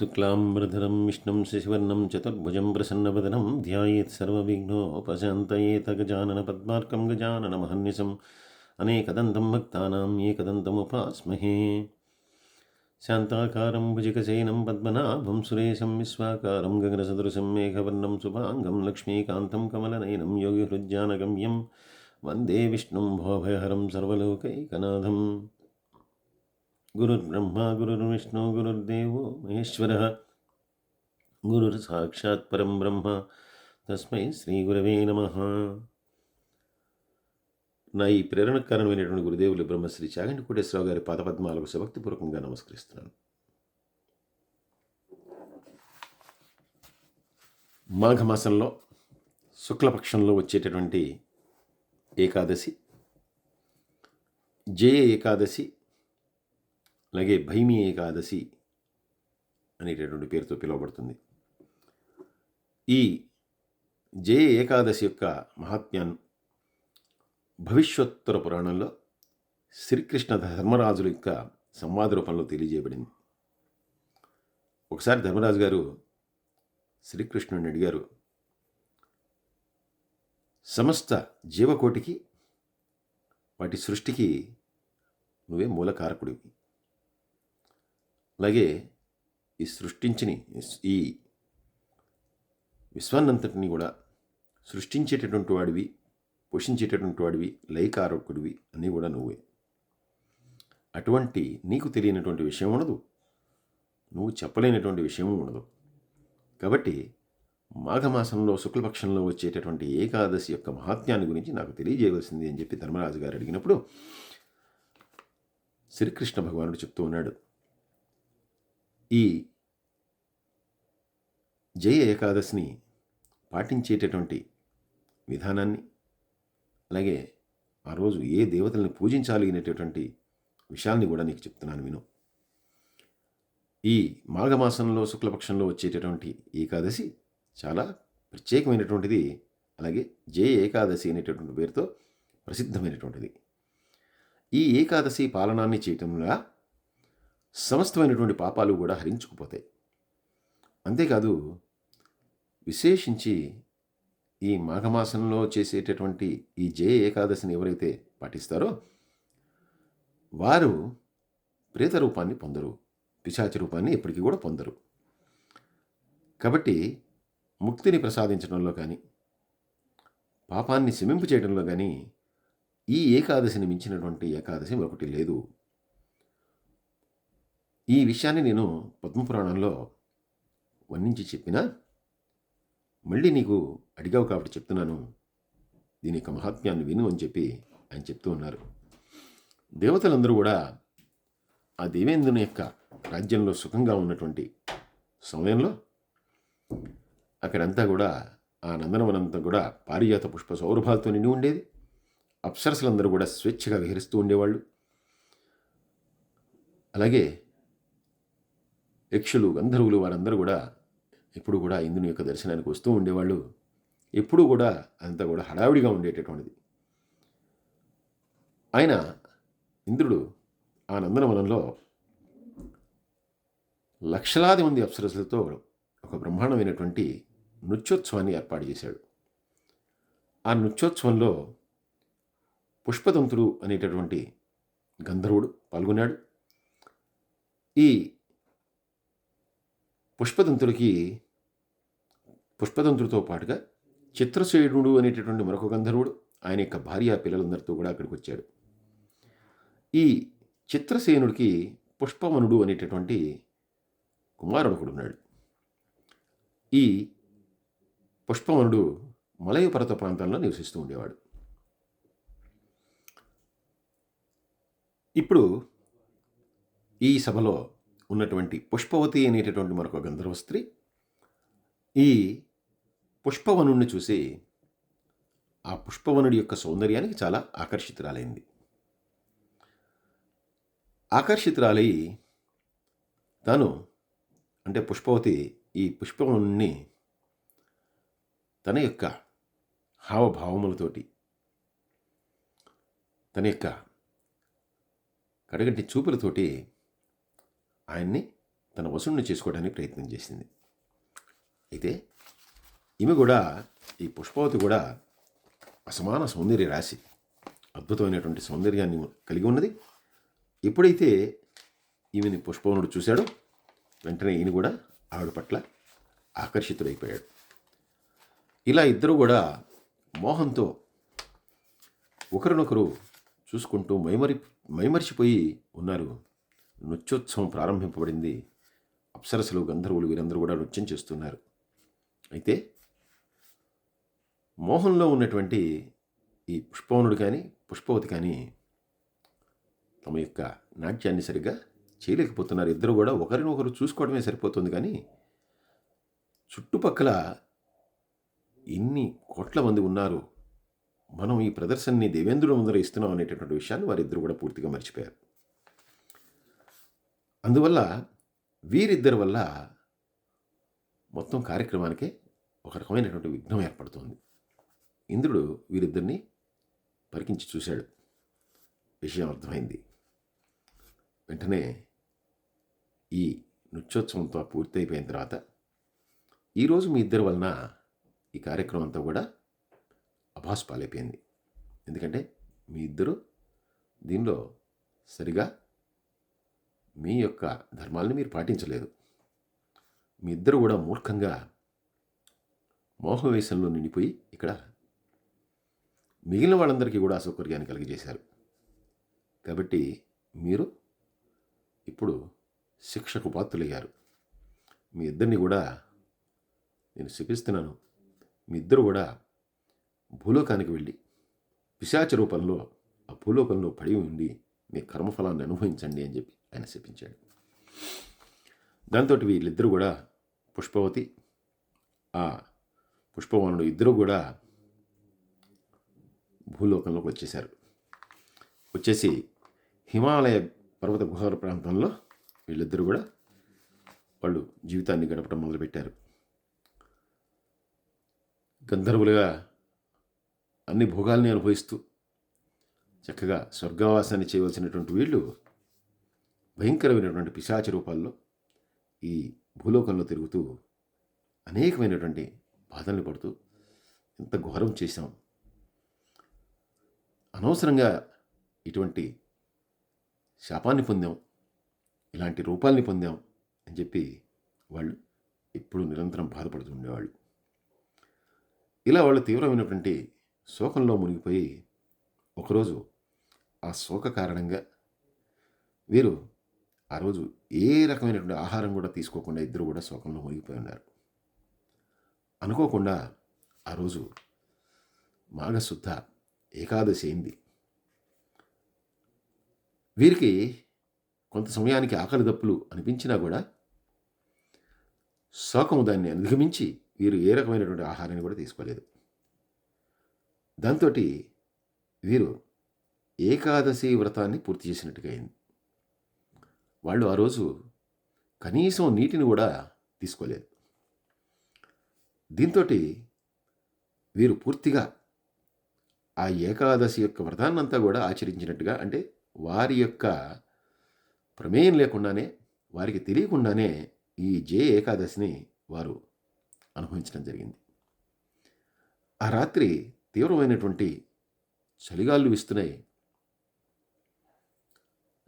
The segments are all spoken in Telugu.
शुक्लाम्बरधरं विष्णुं शशिवर्णं चतुर्भुजं प्रसन्नवदनं ध्यायेत् सर्वविघ्नोपशान्तयेत गजाननपद्मार्कं गजाननमहर्निशम् अनेकदन्तं भक्तानाम् एकदन्तमुपास्महे। शान्ताकारं भुजगशयनं पद्मनाभं सुरेशं विश्वाकारं गगनसदृशं मेघवर्णं शुभाङ्गं लक्ष्मीकान्तं कमलनयनं योगिहृज्जानगम्यं वंदे विष्णुं भोभयहरं सर्वलोकैकनाथम्। గురుర్బ్రహ్మ గురుర్విష్ణు గురుర్దేవో మహేశ్వర గురు సాక్షాత్ పరం బ్రహ్మ తస్మై శ్రీ గురవే నమ నా ఈ ప్రేరణకరణమైనటువంటి గురుదేవులు బ్రహ్మశ్రీ చాగంటి కోటేశ్వరరావు గారి పాదపద్మాలకు సభక్తిపూర్వకంగా నమస్కరిస్తున్నాను. మాఘమాసంలో శుక్లపక్షంలో వచ్చేటటువంటి ఏకాదశి జయ ఏకాదశి అలాగే భైమి ఏకాదశి అనేటటువంటి పేరుతో పిలువబడుతుంది. ఈ జయ ఏకాదశి యొక్క మహాత్మ్యాన్ని భవిష్యోత్తర పురాణంలో శ్రీకృష్ణ ధర్మరాజుల యొక్క సంవాద రూపంలో తెలియజేయబడింది. ఒకసారి ధర్మరాజు గారు శ్రీకృష్ణుడిని అడిగారు సమస్త జీవకోటికి వాటి సృష్టికి నువ్వే మూల కారకుడివి అలాగే ఈ సృష్టించిని ఈ విశ్వాన్నంతటిని కూడా సృష్టించేటటువంటి వాడివి పోషించేటటువంటి వాడివి లైకారకుడివి అన్నీ కూడా నువ్వే. అటువంటి నీకు తెలియనటువంటి విషయం ఉండదు. నువ్వు చెప్పలేనటువంటి విషయం ఉండదు. కాబట్టి మాఘమాసంలో శుక్లపక్షంలో వచ్చేటటువంటి ఏకాదశి యొక్క మహాత్మ్యాన్ని గురించి నాకు తెలియజేయవలసింది అని చెప్పి ధర్మరాజు గారు అడిగినప్పుడు శ్రీకృష్ణ భగవానుడు చెప్తూ ఉన్నాడు. ఈ జయ ఏకాదశిని పాటించేటటువంటి విధానాన్ని అలాగే ఆ రోజు ఏ దేవతల్ని పూజించాలి అనేటటువంటి విషయాల్ని కూడా నీకు చెప్తున్నాను విను. ఈ మాఘమాసంలో శుక్లపక్షంలో వచ్చేటటువంటి ఏకాదశి చాలా ప్రత్యేకమైనటువంటిది అలాగే జయ ఏకాదశి అనేటటువంటి పేరుతో ప్రసిద్ధమైనటువంటిది. ఈ ఏకాదశి పాలనాన్ని చేయటంలో సమస్తమైనటువంటి పాపాలు కూడా హరించుకుపోతాయి. అంతేకాదు విశేషించి ఈ మాఘమాసంలో చేసేటటువంటి ఈ జయ ఏకాదశిని ఎవరైతే పాటిస్తారో వారు ప్రేత రూపాన్ని పొందరు పిశాచ రూపాన్ని ఎప్పటికీ కూడా పొందరు. కాబట్టి ముక్తిని ప్రసాదించడంలో కానీ పాపాన్ని శమింపు చేయడంలో కానీ ఈ ఏకాదశిని మించినటువంటి ఏకాదశి మరొకటి లేదు. ఈ విషయాన్ని నేను పద్మపురాణంలో వర్ణించి చెప్పినా మళ్ళీ నీకు అడిగావు కాబట్టి చెప్తున్నాను. దీని యొక్క మహాత్మ్యాన్ని విను అని చెప్పి ఆయన చెప్తూ ఉన్నారు. దేవతలందరూ కూడా ఆ దేవేంద్రుని యొక్క రాజ్యంలో సుఖంగా ఉన్నటువంటి సమయంలో అక్కడంతా కూడా ఆ నందనవనంతా కూడా పారిజాత పుష్ప సౌరభాలతో నిండి ఉండేది. అప్సరసలందరూ కూడా స్వేచ్ఛగా విహరిస్తూ ఉండేవాళ్ళు. అలాగే యక్షులు గంధర్వులు వారందరూ కూడా ఎప్పుడు కూడా ఇంద్రుని యొక్క దర్శనానికి వస్తూ ఉండేవాళ్ళు. ఎప్పుడూ కూడా అంతా కూడా హడావిడిగా ఉండేటటువంటిది. ఆయన ఇంద్రుడు ఆ నందనవనంలో లక్షలాది మంది అప్సరసులతో ఒక బ్రహ్మాండమైనటువంటి నృత్యోత్సవాన్ని ఏర్పాటు చేశాడు. ఆ నృత్యోత్సవంలో పుష్పదంతుడు అనేటటువంటి గంధర్వుడు పాల్గొన్నాడు. ఈ పుష్పదంతుడికి పుష్పదంతుడితో పాటుగా చిత్రసేనుడు అనేటటువంటి మరొక గంధర్వుడు ఆయన యొక్క భార్య పిల్లలందరితో కూడా అక్కడికి వచ్చాడు. ఈ చిత్రసేనుడికి పుష్పవనుడు అనేటటువంటి కుమారుడు ఒకడు ఉన్నాడు. ఈ పుష్పవనుడు మలయ పర్వత ప్రాంతంలో నివసిస్తూ ఉండేవాడు. ఇప్పుడు ఈ సభలో ఉన్నటువంటి పుష్పవతి అనేటటువంటి మరొక గంధర్వ స్త్రీ ఈ పుష్పవనుణ్ణి చూసి ఆ పుష్పవనుడి యొక్క సౌందర్యానికి చాలా ఆకర్షితురాలైంది. ఆకర్షితురాలై తాను అంటే పుష్పవతి ఈ పుష్పవనుణ్ణి తన యొక్క హావభావములతోటి తన యొక్క కడగంటి చూపులతోటి ఆయన్ని తన వసుడిని చేసుకోవడానికి ప్రయత్నం చేసింది. అయితే ఈమె కూడా ఈ పుష్పవతి కూడా అసమాన సౌందర్య రాశి. అద్భుతమైనటువంటి సౌందర్యాన్ని కలిగి ఉన్నది. ఎప్పుడైతే ఈమెని పుష్పవనుడు చూశాడో వెంటనే ఈయన కూడా ఆవిడ పట్ల ఆకర్షితుడైపోయాడు. ఇలా ఇద్దరు కూడా మోహంతో ఒకరినొకరు చూసుకుంటూ మైమరి మైమరిచిపోయి ఉన్నారు. నృత్యోత్సవం ప్రారంభింపబడింది. అప్సరసలు గంధర్వులు వీరందరూ కూడా నృత్యం చేస్తున్నారు. అయితే మోహంలో ఉన్నటువంటి ఈ పుష్పవనుడు కానీ పుష్పవతి కానీ తమ యొక్క నాట్యాన్ని సరిగ్గా చేయలేకపోతున్నారు. ఇద్దరు కూడా ఒకరినొకరు చూసుకోవడమే సరిపోతుంది కానీ చుట్టుపక్కల ఎన్ని కోట్ల మంది ఉన్నారు? మనం ఈ ప్రదర్శనని దేవేంద్రుడు ముందర ఇస్తున్నాం అనేటటువంటి విషయాన్ని వారిద్దరు కూడా పూర్తిగా మర్చిపోయారు. అందువల్ల వీరిద్దరి వల్ల మొత్తం కార్యక్రమానికే ఒక రకమైనటువంటి విఘ్నం ఏర్పడుతోంది. ఇంద్రుడు వీరిద్దరిని పరికించి చూశాడు. విషయం అర్థమైంది. వెంటనే ఈ నృత్యోత్సవంతో పూర్తయిపోయిన తర్వాత ఈరోజు మీ ఇద్దరి వలన ఈ కార్యక్రమం అంతా కూడా అభాస్ పాలైపోయింది. ఎందుకంటే మీ ఇద్దరు దీనిలో సరిగా మీ యొక్క ధర్మాలను మీరు పాటించలేదు. మీ ఇద్దరు కూడా మూర్ఖంగా మోహవేశంలో నిండిపోయి ఇక్కడ మిగిలిన వాళ్ళందరికీ కూడా అసౌకర్యాన్ని కలిగజేశారు. కాబట్టి మీరు ఇప్పుడు శిక్షకు పాత్రులయ్యారు. మీ ఇద్దరిని కూడా నేను శిక్షిస్తున్నాను. మీ ఇద్దరు కూడా భూలోకానికి వెళ్ళి పిశాచ రూపంలో ఆ భూలోకంలో పడి ఉండి మీ కర్మఫలాన్ని అనుభవించండి అని చెప్పి ఆయన శపించాడు దాంతో వీళ్ళిద్దరూ కూడా పుష్పవతి ఆ పుష్పవనుడు ఇద్దరు కూడా భూలోకంలోకి వచ్చేశారు. వచ్చేసి హిమాలయ పర్వత గుహాల ప్రాంతంలో వీళ్ళిద్దరూ కూడా వాళ్ళు జీవితాన్ని గడపడం మొదలుపెట్టారు. గంధర్వులుగా అన్ని భోగాల్ని అనుభవిస్తూ చక్కగా స్వర్గవాసాన్ని చేయవలసినటువంటి వీళ్ళు భయంకరమైనటువంటి పిశాచ రూపాల్లో ఈ భూలోకంలో తిరుగుతూ అనేకమైనటువంటి బాధల్ని పడుతూ ఎంత ఘోరం చేశాం. అనవసరంగా ఇటువంటి శాపాన్ని పొందాం ఇలాంటి రూపాల్ని పొందాం అని చెప్పి వాళ్ళు ఎప్పుడు నిరంతరం బాధపడుతూ ఉండేవాళ్ళు. ఇలా వాళ్ళు తీవ్రమైనటువంటి శోకంలో మునిగిపోయి ఒకరోజు ఆ శోక కారణంగా వీరు ఆ రోజు ఏ రకమైనటువంటి ఆహారం కూడా తీసుకోకుండా ఇద్దరు కూడా శోకంలో మునిగిపోయి ఉన్నారు. అనుకోకుండా ఆ రోజు మాఘశుద్ధ ఏకాదశి అయింది. వీరికి కొంత సమయానికి ఆకలి దప్పులు అనిపించినా కూడా శోకము దాన్ని అధిగమించి వీరు ఏ రకమైనటువంటి ఆహారాన్ని కూడా తీసుకోలేదు. దాంతో వీరు ఏకాదశి వ్రతాన్ని పూర్తి చేసినట్టుగా అయింది. వాళ్ళు ఆ రోజు కనీసం నీటిని కూడా తీసుకోలేదు. దీంతో వీరు పూర్తిగా ఆ ఏకాదశి యొక్క వ్రతాన్నంతా కూడా ఆచరించినట్టుగా అంటే వారి యొక్క ప్రమేయం లేకుండానే వారికి తెలియకుండానే ఈ జే ఏకాదశిని వారు అనుభవించడం జరిగింది. ఆ రాత్రి తీవ్రమైనటువంటి చలిగాళ్ళు వీస్తున్నాయి.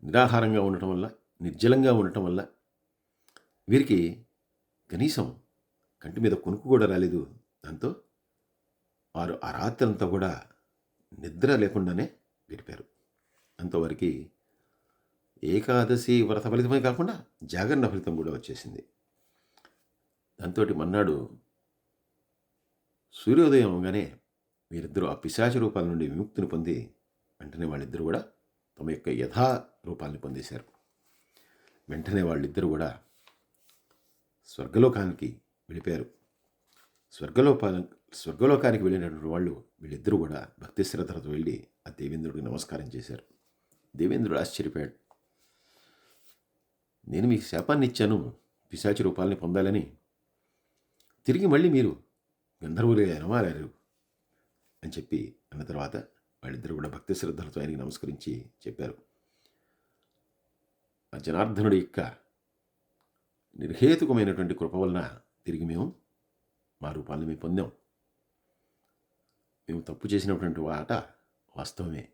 నిరాహారంగా ఉండటం వల్ల నిర్జలంగా ఉండటం వల్ల వీరికి కనీసం కంటి మీద కొనుక్కు కూడా రాలేదు. దాంతో వారు ఆ రాత్రి అంతా కూడా నిద్ర లేకుండానే గడిపారు. అంతవరకు ఏకాదశి వ్రత ఫలితమే కాకుండా జాగరణ ఫలితం కూడా వచ్చేసింది. దాంతో మన్నాడు సూర్యోదయం అవగానే వీరిద్దరూ ఆ పిశాచ రూపాల నుండి విముక్తిని పొంది వెంటనే వాళ్ళిద్దరూ కూడా తమ యొక్క యథా రూపాల్ని పొందేశారు. వెంటనే వాళ్ళిద్దరూ కూడా స్వర్గలోకానికి వెళ్ళిపోయారు. స్వర్గలోపా స్వర్గలోకానికి వెళ్ళినటువంటి వాళ్ళు వీళ్ళిద్దరూ కూడా భక్తి శ్రద్ధలతో వెళ్ళి ఆ దేవేంద్రుడికి నమస్కారం చేశారు. దేవేంద్రుడు ఆశ్చర్యపోయాడు. నేను మీకు శాపాన్ని ఇచ్చాను పిశాచి రూపాలని పొందాలని. తిరిగి మళ్ళీ మీరు గంధర్వులుగా ఎనమారారు అని చెప్పి అన్న తర్వాత వాళ్ళిద్దరూ కూడా భక్తి శ్రద్ధలతో ఆయనకి నమస్కరించి చెప్పారు. ఆ జనార్దనుడి యొక్క నిర్హేతుకమైనటువంటి కృప వలన తిరిగి మేము మా రూపాన్ని మేము పొందాం. మేము తప్పు చేసినటువంటి ఆట వాస్తవమే.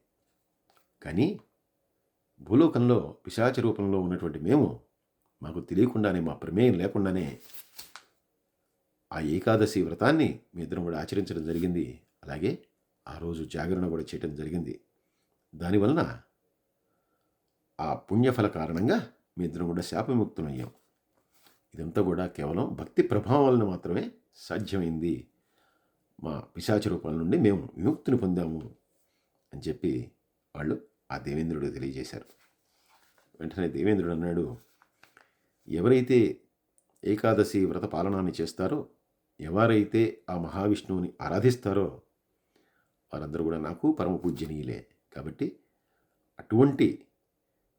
కానీ భూలోకంలో పిశాచ రూపంలో ఉన్నటువంటి మేము మాకు తెలియకుండానే మా ప్రమేయం లేకుండానే ఆ ఏకాదశి వ్రతాన్ని మీ ఇద్దరం కూడా ఆచరించడం జరిగింది. అలాగే ఆ రోజు జాగరణ కూడా చేయడం జరిగింది. దానివలన ఆ పుణ్యఫల కారణంగా మీ ఇద్దరం కూడా శాపవిముక్తులయ్యాం. ఇదంతా కూడా కేవలం భక్తి ప్రభావం వలన మాత్రమే సాధ్యమైంది. మా పిశాచ రూపాల నుండి మేము విముక్తిని పొందాము అని చెప్పి వాళ్ళు ఆ దేవేంద్రుడు తెలియజేశారు. వెంటనే దేవేంద్రుడు అన్నాడు ఎవరైతే ఏకాదశి వ్రత పాలనాన్ని చేస్తారో ఎవరైతే ఆ మహావిష్ణువుని ఆరాధిస్తారో వారందరూ కూడా నాకు పరమ పూజ్యనీయులే కాబట్టి అటువంటి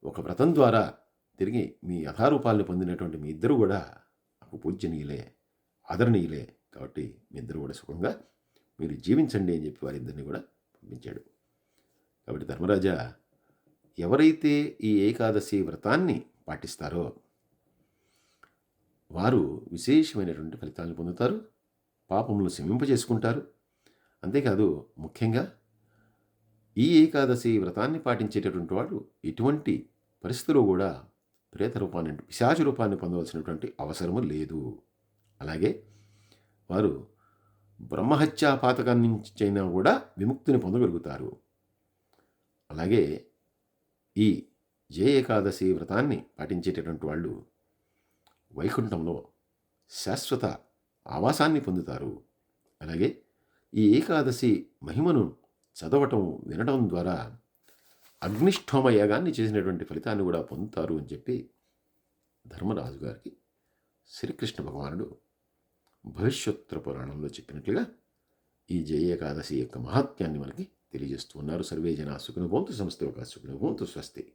ఒక వ్రతం ద్వారా తిరిగి మీ యథారూపాలను పొందినటువంటి మీ ఇద్దరు కూడా నాకు పూజనీయులే ఆదరణీయులే. కాబట్టి మీ ఇద్దరు కూడా సుఖంగా మీరు జీవించండి అని చెప్పి వారిద్దరిని కూడా పంపించాడు. కాబట్టి ధర్మరాజా ఎవరైతే ఈ ఏకాదశి వ్రతాన్ని పాటిస్తారో వారు విశేషమైనటువంటి ఫలితాలను పొందుతారు పాపములు శమింపజేసుకుంటారు అంతేకాదు ముఖ్యంగా ఈ ఏకాదశి వ్రతాన్ని పాటించేటటువంటి వాడు ఎటువంటి పరిస్థితిలో కూడా ప్రేత రూపాన్ని అంటే పిశాచ రూపాన్ని పొందవలసినటువంటి అవసరము లేదు. అలాగే వారు బ్రహ్మహత్యా పాతకం నుంచైనా కూడా విముక్తిని పొందగలుగుతారు. అలాగే ఈ జయ ఏకాదశి వ్రతాన్ని పాటించేటటువంటి వాళ్ళు వైకుంఠంలో శాశ్వత ఆవాసాన్ని పొందుతారు. అలాగే ఈ ఏకాదశి మహిమను చదవటం వినడం ద్వారా అగ్నిష్ఠోమ యాగాన్ని చేసినటువంటి ఫలితాన్ని కూడా పొందుతారు అని చెప్పి ధర్మరాజు గారికి శ్రీకృష్ణ భగవానుడు భవిష్యోత్తర పురాణంలో చెప్పినట్లుగా ఈ జయ ఏకాదశి యొక్క మహత్యాన్ని మనకి తెలియజేస్తూ ఉన్నారు. సర్వే జన సుఖను సంస్థ ఒక సుఖను భవంతు స్వస్తి.